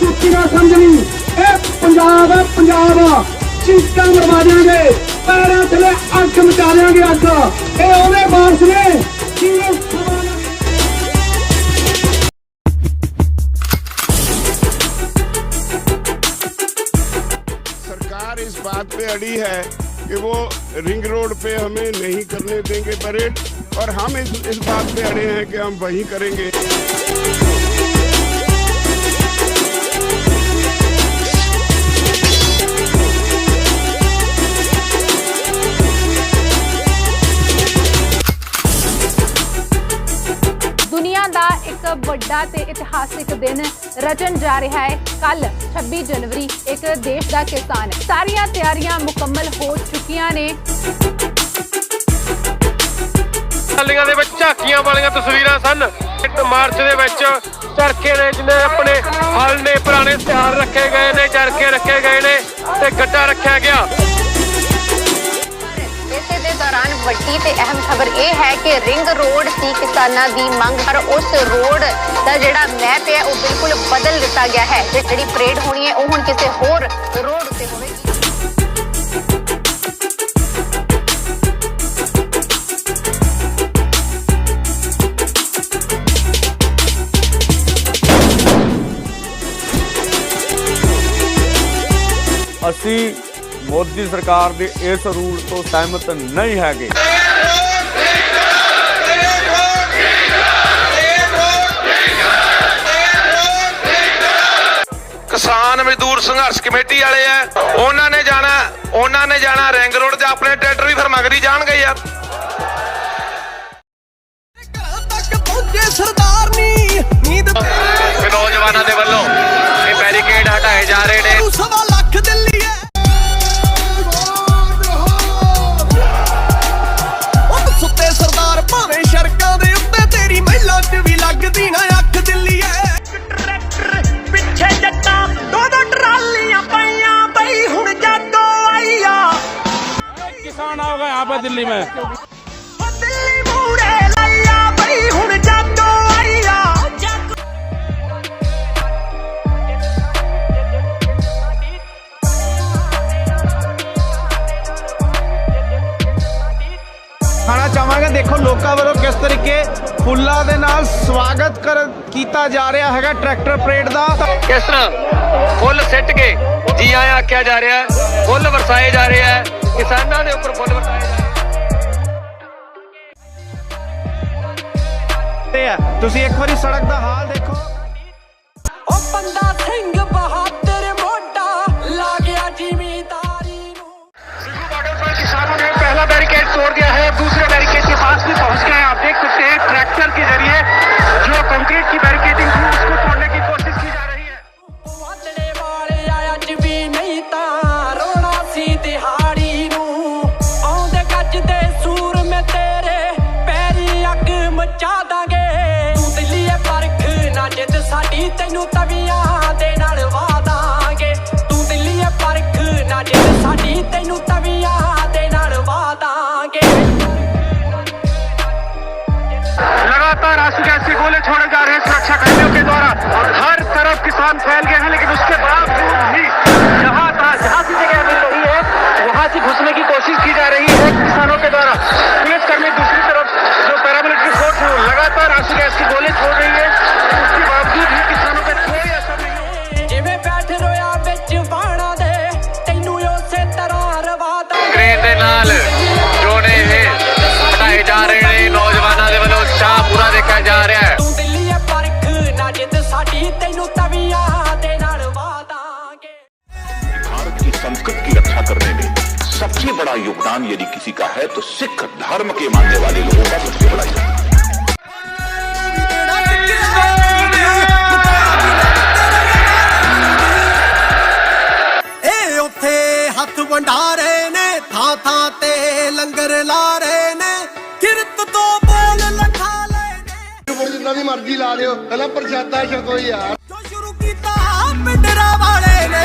ਦੁੱਖੀ ਨਾ ਸਮਝਣੀ ਇਹ ਪੰਜਾਬ ਹੈ ਪੰਜਾਬ ਚੀਕਾਂ ਮਰਵਾ ਦਿਆਂਗੇ ਪੈਰਾਂ ਥੱਲੇ ਅੱਗ ਮਚਾ ਦਿਆਂਗੇ ਅੱਗ ਇਹ ਉਹਦੇ ਵਾਰਸ ਨੇ ਜਿਹਨੇ ਸਵਾਲ सरकार इस बात पे अड़ी है कि वो रिंग रोड पे हमें नहीं करने देंगे परेड और हम इस इस बात पे अड़े हैं कि हम वहीं करेंगे ਦਾ ਇੱਕ ਵੱਡਾ ਤੇ ਇਤਿਹਾਸਿਕ ਦਿਨ ਰਚਣ ਜਾ ਰਿਹਾ ਹੈ। ਕੱਲ 26 ਜਨਵਰੀ ਇੱਕ ਦੇਸ਼ ਦਾ ਕਿਸਾਨ ਸਾਰੀਆਂ ਤਿਆਰੀਆਂ ਮੁਕੰਮਲ ਹੋ ਚੁੱਕੀਆਂ ਨੇ। ਟਾਲੀਆਂ ਦੇ ਵਿੱਚ ਝਾਕੀਆਂ ਵਾਲੀਆਂ ਤਸਵੀਰਾਂ ਸਨ। ਇੱਕ ਮਾਰਚ ਦੇ ਵਿੱਚ ਚਰਖੇ ਨੇ ਜਿਹਨੇ ਆਪਣੇ ਹਲ ਨੇ, ਪੁਰਾਣੇ ਤਿਆਰ ਰੱਖੇ ਗਏ ਨੇ, ਚਰਖੇ ਰੱਖੇ ਗਏ ਨੇ ਤੇ ਗੱਡਾ ਰੱਖਿਆ ਗਿਆ। ਇਸੇ ਦੇ ਦੌਰਾਨ ਵੱਡੀ ਤੇ ਅਹਿਮ ਖਬਰ ਇਹ ਹੈ ਕਿ ਰਿੰਗ ਰੋਡ ਸੀ ਕਿਸਾਨਾਂ ਦੀ ਮੰਗ ਪਰ ਉਸ ਰੋਡ ਦਾ ਜਿਹੜਾ ਮੈਪ ਹੈ ਉਹ ਬਿਲਕੁਲ ਬਦਲ ਦਿੱਤਾ ਗਿਆ ਹੈ ਤੇ ਜਿਹੜੀ ਪਰੇਡ ਹੋਣੀ ਹੈ ਉਹ ਹੁਣ ਕਿਸੇ ਹੋਰ ਰੋਡ ਉੱਤੇ ਹੋਵੇਗੀ ਅਸੀਂ ਮੋਦੀ ਸਰਕਾਰ ਦੇ ਇਸ ਰੂਲ ਤੋਂ ਸਹਿਮਤ ਨਹੀਂ ਹੈਗੇ। ਕਿਸਾਨ ਮਜ਼ਦੂਰ ਸੰਘਰਸ਼ ਕਮੇਟੀ ਵਾਲੇ ਆ ਉਹਨਾਂ ਨੇ ਜਾਣਾ ਉਹਨਾਂ ਨੇ ਜਾਣਾ ਰਿੰਗ ਰੋਡ ਤੇ ਆਪਣੇ ਟਰੈਕਟਰ ਵੀ ਫਿਰ ਮਗਰੀ ਜਾਣਗੇ ਯਾਰ। ਤੱਕ ਪਹੁੰਚੇ ਸਰਦਾਰਨੀ ਨੀਂਦ ਤੇ ਨੌਜਵਾਨਾਂ ਦੇ ਵੱਲੋਂ ਇਹ ਬੈਰੀਕੇਡ ਹਟਾਏ ਜਾ ਰਹੇ ਨੇ। ਦਿੱਲੀ ਆਈਆ ਖਾਣਾ ਚਾਹਾਂਗੇ। ਦੇਖੋ ਲੋਕਾਂ ਵੱਲੋਂ ਕਿਸ ਤਰੀਕੇ ਫੁੱਲਾਂ ਦੇ ਨਾਲ ਸਵਾਗਤ ਕਰ ਕੀਤਾ ਜਾ ਰਿਹਾ ਹੈਗਾ ਟਰੈਕਟਰ ਪਰੇਡ ਦਾ। ਕਿਸ ਤਰ੍ਹਾਂ? ਫੁੱਲ ਸਿੱਟ ਕੇ ਜੀ ਆਇਆਂ ਆਖਿਆ ਜਾ ਰਿਹਾ ਹੈ। ਫੁੱਲ ਵਰਸਾਏ ਜਾ ਰਹੇ ਹੈ। ਕਿਸਾਨਾਂ ਦੇ ਉੱਪਰ ਫੁੱਲ ਵਰਸਾਏ ਜਾ ਤੁਸੀਂ ਇੱਕ ਵਾਰੀ ਸੜਕ ਦਾ ਹਾਲ ਦੇਖੋ ਉਹ ਬੰਦਾ ਸਿੰਘ ਬਹਾਦਰ ਮੋਢਾ ਲਾ ਗਿਆ ਜ਼ਿਮੀਦਾਰੀ ਨੂੰ सिद्धू बॉर्डर पर किसानों ने पहला बैरिकेड तोड़ दिया है छोड़े जा रहे हैं सुरक्षा कर्मियों के द्वारा। और हर तरफ़ किसान फैल गए हैं लेकिन उसके बावजूद भी जहाँ तहाँ जहाँ सी जगह मिल रही है वहाँ से घुसने की कोशिश की जा रही है किसानों के द्वारा। पुलिस कर्मी दूसरी तरफ़ जो पैरामिलिट्री फोर्स है वो लगातार आँसू गैस के गोले छोड़ रही है। उसके बावजूद भी किसानों पे कोई असर नहीं हो। यदि किसी का है तो सिख धर्म के मानने वाले लोगों का सबसे बड़ा योगदान ਇਹ ਉੱਥੇ ਹੱਥ ਵੰਡਾਰੇ ਨੇ ਥਾਂ ਥਾਂ ਤੇ ਲੰਗਰ ਲਾ ਰਹੇ ਨੇ ਕਿਰਤ ਤੋਂ ਬੋਲ ਲਖਾ ਲੈ ਨੇ जितना भी मर्जी ला दो पहला प्रसादा छको यार ਜੋ ਸ਼ੁਰੂ ਕੀਤਾ ਪਿੰਡਰਾ ਵਾਲੇ ਨੇ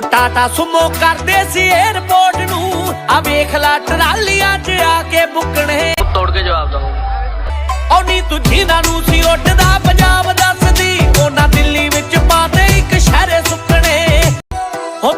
ਉਹ ਟਾਟਾ ਸੁਮੋ ਕਰਦੇ ਸੀ 에어ਪੋਰਟ ਨੂੰ। ਆ ਵੇਖ ਲੈ ਟਰਾਲੀਆਂ 'ਚ ਆ ਕੇ ਬੁੱਕਣੇ। ਤੋੜ ਕੇ ਜਵਾਬ ਦਊਂਗੀ ਉਹ ਨੀ ਤੂੰ ਜਿਨ੍ਹਾਂ ਨੂੰ ਸੀ ਉੱਡਦਾ ਪੰਜਾਬ ਦੱਸਦੀ। ਉਹਨਾਂ ਦਿੱਲੀ ਵਿੱਚ ਪਾਤੇ ਇੱਕ ਸ਼ਹਿਰੇ ਸੁੱਕਣੇ। ਹੋ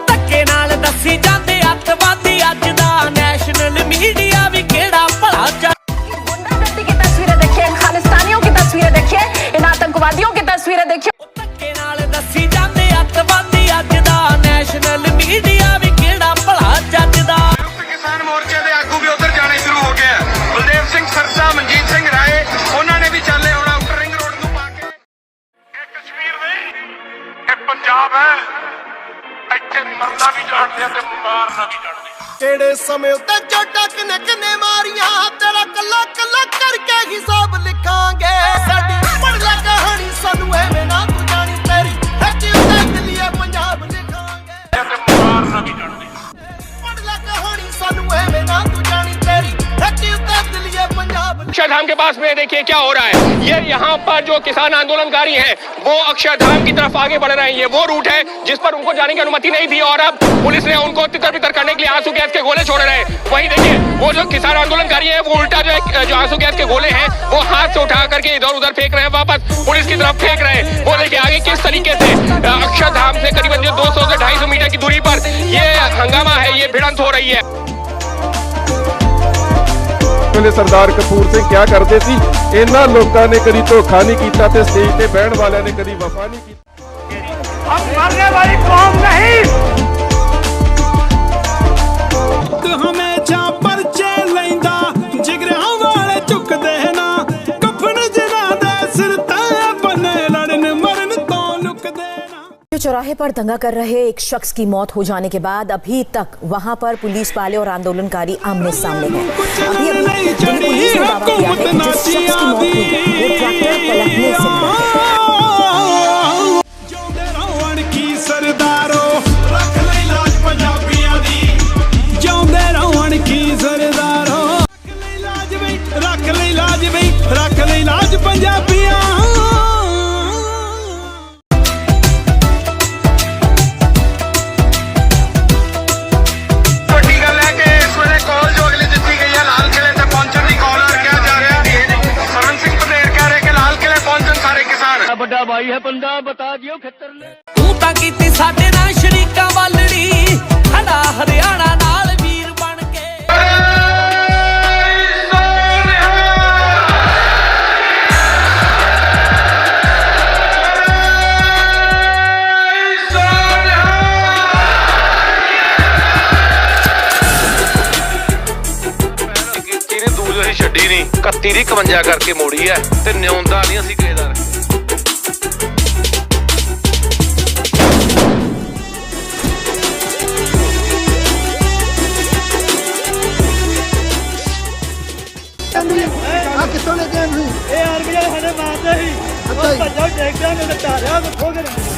ਕਿਹੜੇ ਸਮੇਂ ਉੱਤੇ ਜੱਟ पास में देखिए क्या हो रहा है। ये यहाँ पर जो किसान आंदोलनकारी हैं, वो अक्षरधाम की तरफ़ आगे बढ़ रहे हैं। ये वो रूट है जिस पर उनको जाने की अनुमति नहीं थी और अब पुलिस ने उनको तितर बितर करने के लिए आँसू गैस के गोले छोड़ रहे हैं। वहीं देखिए, वो जो किसान आंदोलनकारी है, वो उल्टा जो जो आँसू गैस के गोले हैं, वो हाथ से उठा करके इधर उधर फेंक रहे हैं, वापस पुलिस की तरफ़ फेंक रहे हैं। वो देखिए, आगे किस तरीके से अक्षरधाम से करीबन जो 200 से 250 मीटर की दूरी पर ये हंगामा है, ये भिड़ंत हो रही है। ਵੇਲੇ ਸਰਦਾਰ ਕਪੂਰ ਸਿੰਘ ਕਿਆ ਕਰਦੇ ਸੀ? ਇਹਨਾਂ ਲੋਕਾਂ ਨੇ ਕਦੀ ਧੋਖਾ ਨਹੀਂ ਕੀਤਾ ਤੇ ਸਟੇਜ ਤੇ ਬਹਿਣ ਵਾਲਿਆਂ ਨੇ ਕਦੀ ਵਫਾ ਨਹੀਂ ਕੀਤੀ। ਹਮੇਸ਼ਾ ਪਰਚੇ चौराहे पर दंगा कर रहे एक शख्स की मौत हो जाने के बाद अभी तक वहाँ पर पुलिस वाले और आंदोलनकारी आमने सामने हैं। अभी अभी पुलिस ने दावा किया है कि जिस शख्स की मौत हुई, वो ट्रैक्टर पलटने से ਹੈ ਬੰਦਾ ਬਤਾ ਦਿਓ ਖੇਤਰ ਨੇ ਤੂੰ ਤਾਂ ਕੀਤੀ ਸਾਡੇ ਨਾਲ ਸ਼ਰੀਕਾਂ ਵਾਲੜੀ ਖੜਾ ਹਰਿਆਣਾ ਨਾਲ ਵੀਰ ਬਣ ਕੇ। ਕੀਤੀ ਨੇ ਦੂਜ ਅਸੀਂ ਛੱਡੀ ਨਹੀਂ 31 ਦੀ 51 ਕਰਕੇ ਮੋੜੀ ਐ ਤੇ ਨਿਉਂਦਾ ਨਹੀਂ ਅਸੀਂ ਕਿਸੇ ध्यान रखता है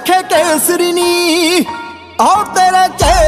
ਆਖੇ ਕੇਸਰੀ ਨੀ ਆਉ ਤੇਰੇ ਚੇ